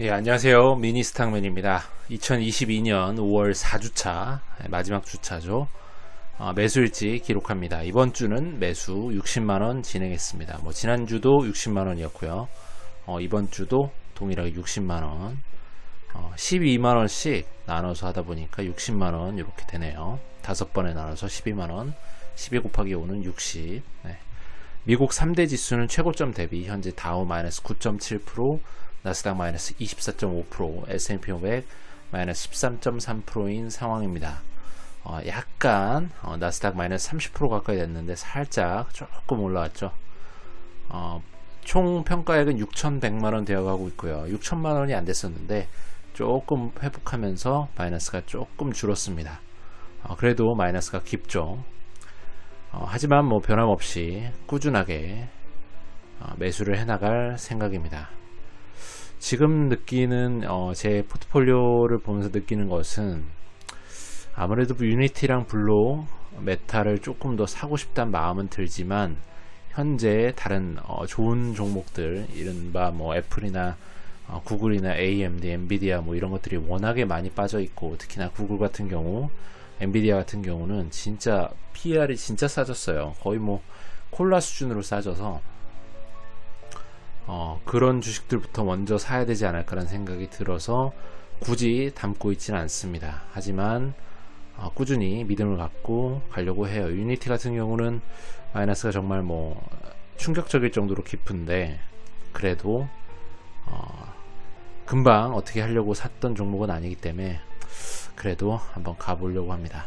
예, 안녕하세요. 미니스탕맨입니다. 2022년 5월 4주차, 마지막 주차죠. 어, 매수일지 기록합니다. 이번 주는 매수 60만원 진행했습니다. 뭐, 지난주도 60만원이었고요. 어, 이번 주도 동일하게 60만원. 어, 12만원씩 나눠서 하다 보니까 60만원 이렇게 되네요. 다섯 번에 나눠서 12만원. 12 곱하기 5는 60. 네. 미국 3대 지수는 최고점 대비 현재 다우 마이너스 9.7%, 나스닥 마이너스 24.5%, S&P 500 마이너스 13.3%인 상황입니다. 어, 약간 어, 나스닥 마이너스 30% 가까이 됐는데 살짝 조금 올라왔죠. 어, 총 평가액은 6,100만 원 되어가고 있고요. 6천만 원이 안 됐었는데 조금 회복하면서 마이너스가 조금 줄었습니다. 어, 그래도 마이너스가 깊죠. 어, 하지만 뭐 변함없이 꾸준하게 어, 매수를 해나갈 생각입니다. 지금 느끼는 어, 제 포트폴리오를 보면서 느끼는 것은 아무래도 유니티랑 블로 메타를 조금 더 사고 싶다는 마음은 들지만 현재 다른 어, 좋은 종목들 이른바 뭐 애플이나 어, 구글이나 AMD, 엔비디아 뭐 이런 것들이 워낙에 많이 빠져 있고 특히나 구글 같은 경우 엔비디아 같은 경우는 진짜 PER이 진짜 싸졌어요. 거의 뭐 콜라 수준으로 싸져서 어, 그런 주식들부터 먼저 사야 되지 않을까라는 생각이 들어서 굳이 담고 있지는 않습니다. 하지만 어, 꾸준히 믿음을 갖고 가려고 해요. 유니티 같은 경우는 마이너스가 정말 뭐 충격적일 정도로 깊은데 그래도 어, 금방 어떻게 하려고 샀던 종목은 아니기 때문에 그래도 한번 가보려고 합니다.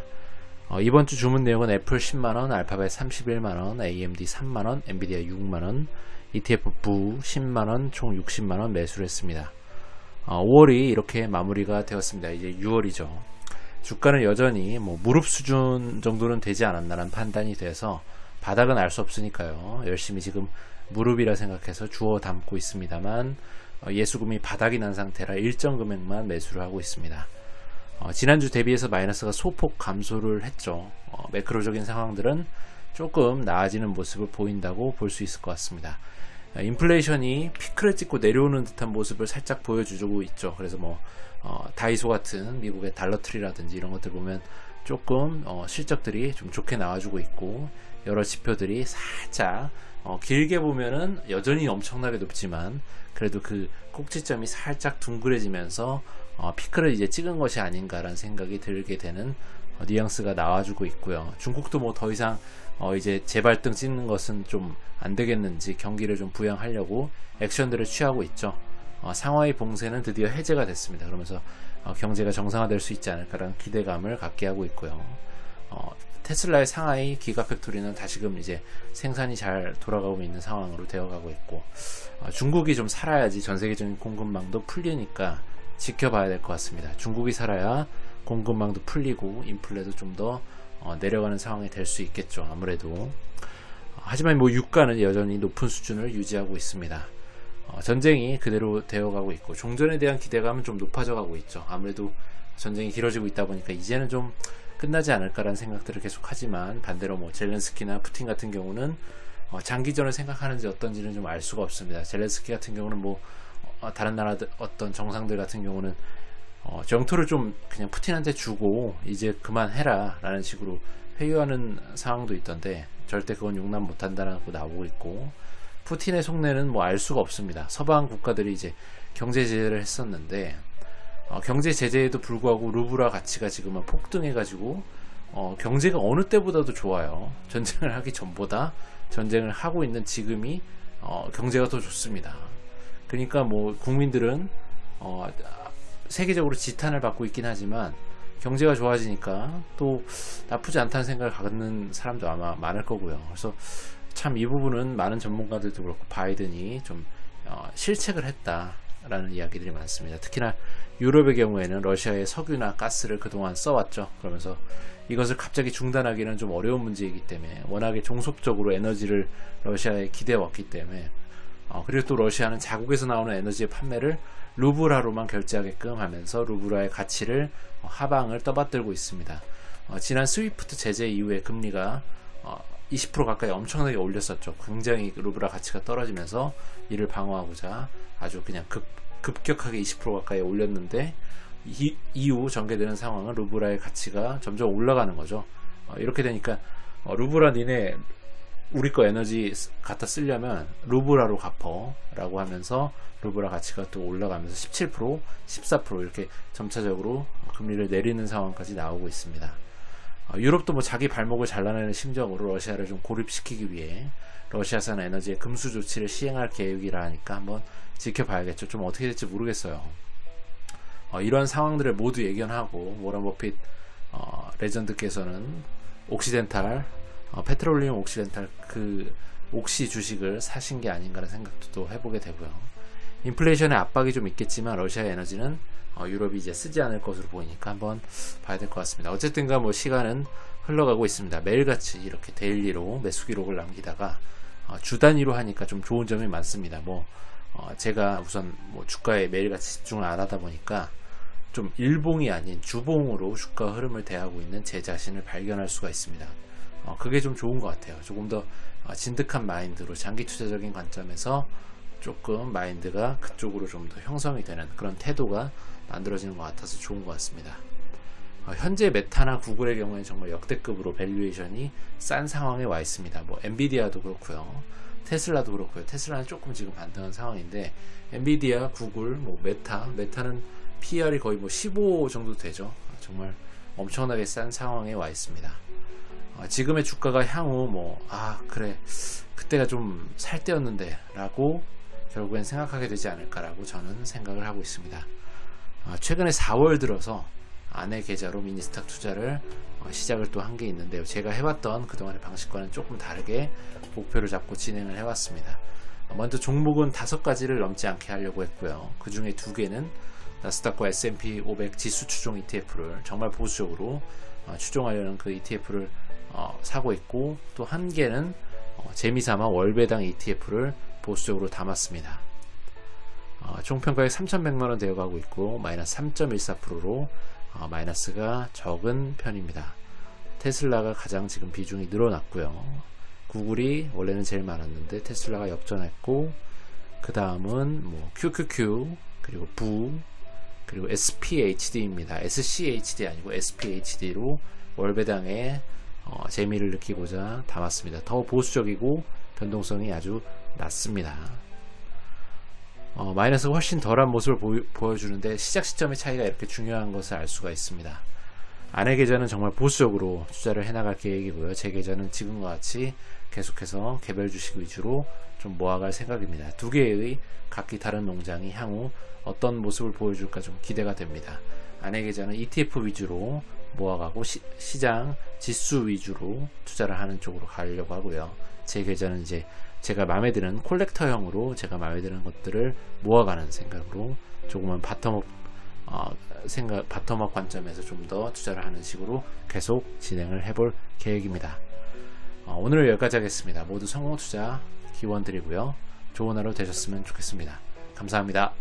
어, 이번 주 주문 내용은 애플 10만원, 알파벳 31만원, AMD 3만원, 엔비디아 6만원, ETF 부 10만원, 총 60만원 매수를 했습니다. 어, 5월이 이렇게 마무리가 되었습니다. 이제 6월이죠. 주가는 여전히 뭐 무릎 수준 정도는 되지 않았나라는 판단이 돼서 바닥은 알 수 없으니까요. 열심히 지금 무릎이라 생각해서 주워 담고 있습니다만 어, 예수금이 바닥이 난 상태라 일정 금액만 매수를 하고 있습니다. 어, 지난주 대비해서 마이너스가 소폭 감소를 했죠. 어, 매크로적인 상황들은 조금 나아지는 모습을 보인다고 볼 수 있을 것 같습니다. 어, 인플레이션이 피크를 찍고 내려오는 듯한 모습을 살짝 보여주고 있죠. 그래서 뭐 어, 다이소 같은 미국의 달러트리라든지 이런 것들 보면 조금 어, 실적들이 좀 좋게 나와주고 있고 여러 지표들이 살짝 어, 길게 보면은 여전히 엄청나게 높지만 그래도 그 꼭지점이 살짝 둥그레지면서 어, 피크를 이제 찍은 것이 아닌가라는 생각이 들게 되는 어, 뉘앙스가 나와주고 있고요. 중국도 뭐 더 이상 어, 이제 재발등 찍는 것은 좀 안 되겠는지 경기를 좀 부양하려고 액션들을 취하고 있죠. 어, 상하이 봉쇄는 드디어 해제가 됐습니다. 그러면서 어, 경제가 정상화될 수 있지 않을까라는 기대감을 갖게 하고 있고요. 어, 테슬라의 상하이 기가 팩토리는 다시금 이제 생산이 잘 돌아가고 있는 상황으로 되어가고 있고 어, 중국이 좀 살아야지 전 세계적인 공급망도 풀리니까 지켜봐야 될 것 같습니다. 중국이 살아야 공급망도 풀리고 인플레도 좀더 어, 내려가는 상황이 될 수 있겠죠. 아무래도 어, 하지만 뭐 유가는 여전히 높은 수준을 유지하고 있습니다. 어, 전쟁이 그대로 되어가고 있고 종전에 대한 기대감은 좀 높아져가고 있죠. 아무래도 전쟁이 길어지고 있다 보니까 이제는 좀 끝나지 않을까라는 생각들을 계속 하지만 반대로 뭐 젤렌스키나 푸틴 같은 경우는 어, 장기전을 생각하는지 어떤지는 좀 알 수가 없습니다. 젤렌스키 같은 경우는 뭐 어, 다른 나라 어떤 정상들 같은 경우는 어, 정토를 좀 그냥 푸틴한테 주고 이제 그만해라 라는 식으로 회유하는 상황도 있던데 절대 그건 용납 못한다라고 나오고 있고 푸틴의 속내는 뭐 알 수가 없습니다. 서방 국가들이 이제 경제 제재를 했었는데 어, 경제 제재에도 불구하고 루브라 가치가 지금은 폭등해가지고 어, 경제가 어느 때보다도 좋아요. 전쟁을 하기 전보다 전쟁을 하고 있는 지금이 어, 경제가 더 좋습니다. 그러니까 뭐 국민들은 어, 세계적으로 지탄을 받고 있긴 하지만 경제가 좋아지니까 또 나쁘지 않다는 생각을 갖는 사람도 아마 많을 거고요. 그래서 참 이 부분은 많은 전문가들도 그렇고 바이든이 좀 어, 실책을 했다라는 이야기들이 많습니다. 특히나 유럽의 경우에는 러시아의 석유나 가스를 그동안 써왔죠. 그러면서 이것을 갑자기 중단하기는 좀 어려운 문제이기 때문에 워낙에 종속적으로 에너지를 러시아에 기대왔기 때문에 어, 그리고 또 러시아는 자국에서 나오는 에너지의 판매를 루브라로만 결제하게끔 하면서 루브라의 가치를 어, 하방을 떠받들고 있습니다. 어, 지난 스위프트 제재 이후에 금리가 어, 20% 가까이 엄청나게 올렸었죠. 굉장히 루브라 가치가 떨어지면서 이를 방어하고자 아주 그냥 급 급격하게 20% 가까이 올렸는데 이, 이후 전개되는 상황은 루브라의 가치가 점점 올라가는 거죠. 어, 이렇게 되니까 어, 루브라 니네 우리 거 에너지 쓰- 갖다 쓰려면 루브라로 갚어라고 하면서 루브라 가치가 또 올라가면서 17%, 14% 이렇게 점차적으로 금리를 내리는 상황까지 나오고 있습니다. 어, 유럽도 뭐 자기 발목을 잘라내는 심정으로 러시아를 좀 고립시키기 위해 러시아산 에너지의 금수 조치를 시행할 계획이라 하니까 한번 지켜봐야겠죠. 좀 어떻게 될지 모르겠어요. 어, 이런 상황들을 모두 예견하고 워런 버핏 어, 레전드께서는 옥시덴탈 어, 페트롤리움 옥시덴탈 그 옥시 주식을 사신 게 아닌가라는 생각도 또 해보게 되고요. 인플레이션의 압박이 좀 있겠지만 러시아의 에너지는 어, 유럽이 이제 쓰지 않을 것으로 보이니까 한번 봐야 될 것 같습니다. 어쨌든가 뭐 시간은 흘러가고 있습니다. 매일같이 이렇게 데일리로 매수 기록을 남기다가 어, 주 단위로 하니까 좀 좋은 점이 많습니다. 뭐 어, 제가 우선 뭐 주가에 매일같이 집중을 안 하다 보니까 좀 일봉이 아닌 주봉으로 주가 흐름을 대하고 있는 제 자신을 발견할 수가 있습니다. 어, 그게 좀 좋은 것 같아요. 조금 더 어, 진득한 마인드로 장기 투자적인 관점에서 조금 마인드가 그쪽으로 좀 더 형성이 되는 그런 태도가 만들어지는 것 같아서 좋은 것 같습니다. 어, 현재 메타나 구글의 경우에는 정말 역대급으로 밸류에이션이 싼 상황에 와 있습니다. 뭐 엔비디아도 그렇고요. 테슬라도 그렇고요. 테슬라는 조금 지금 반등한 상황인데 엔비디아, 구글, 뭐 메타, 메타는 PR이 거의 뭐 15 정도 되죠. 정말 엄청나게 싼 상황에 와 있습니다. 어, 지금의 주가가 향후 뭐 아 그래 그때가 좀 살 때였는데 라고 결국엔 생각하게 되지 않을까라고 저는 생각을 하고 있습니다. 어, 최근에 4월 들어서 아내 계좌로 미니스탁 투자를 어, 시작을 또 한 게 있는데요. 제가 해왔던 그동안의 방식과는 조금 다르게 목표를 잡고 진행을 해왔습니다. 어, 먼저 종목은 다섯 가지를 넘지 않게 하려고 했고요. 그 중에 두 개는 나스닥과 S&P 500 지수 추종 ETF를 정말 보수적으로 어, 추종하려는 그 ETF를 어, 사고 있고 또 한 개는 어, 재미삼아 월배당 ETF를 보수적으로 담았습니다. 어, 총평가액 3,100만원 되어가고 있고 마이너스 3.14%로 어, 마이너스가 적은 편입니다. 테슬라가 가장 지금 비중이 늘어났고요. 구글이 원래는 제일 많았는데 테슬라가 역전했고 그 다음은 뭐 QQQ 그리고 부 그리고 SPHD입니다. SCHD 아니고 SPHD로 월배당에 어, 재미를 느끼고자 담았습니다. 더 보수적이고 변동성이 아주 낮습니다. 어, 마이너스가 훨씬 덜한 모습을 보여, 주는데 시작 시점의 차이가 이렇게 중요한 것을 알 수가 있습니다. 아내 계좌는 정말 보수적으로 투자를 해나갈 계획이고요. 제 계좌는 지금과 같이 계속해서 개별 주식 위주로 좀 모아갈 생각입니다. 두 개의 각기 다른 농장이 향후 어떤 모습을 보여줄까 좀 기대가 됩니다. 아내 계좌는 ETF 위주로 모아가고 시, 장 지수 위주로 투자를 하는 쪽으로 가려고 하고요. 제 계좌는 이제 제가 마음에 드는 콜렉터형으로 제가 마음에 드는 것들을 모아가는 생각으로 조금은 바텀업 어, 생각 바텀업 관점에서 좀 더 투자를 하는 식으로 계속 진행을 해볼 계획입니다. 어, 오늘 여기까지 하겠습니다. 모두 성공 투자 기원 드리고요. 좋은 하루 되셨으면 좋겠습니다. 감사합니다.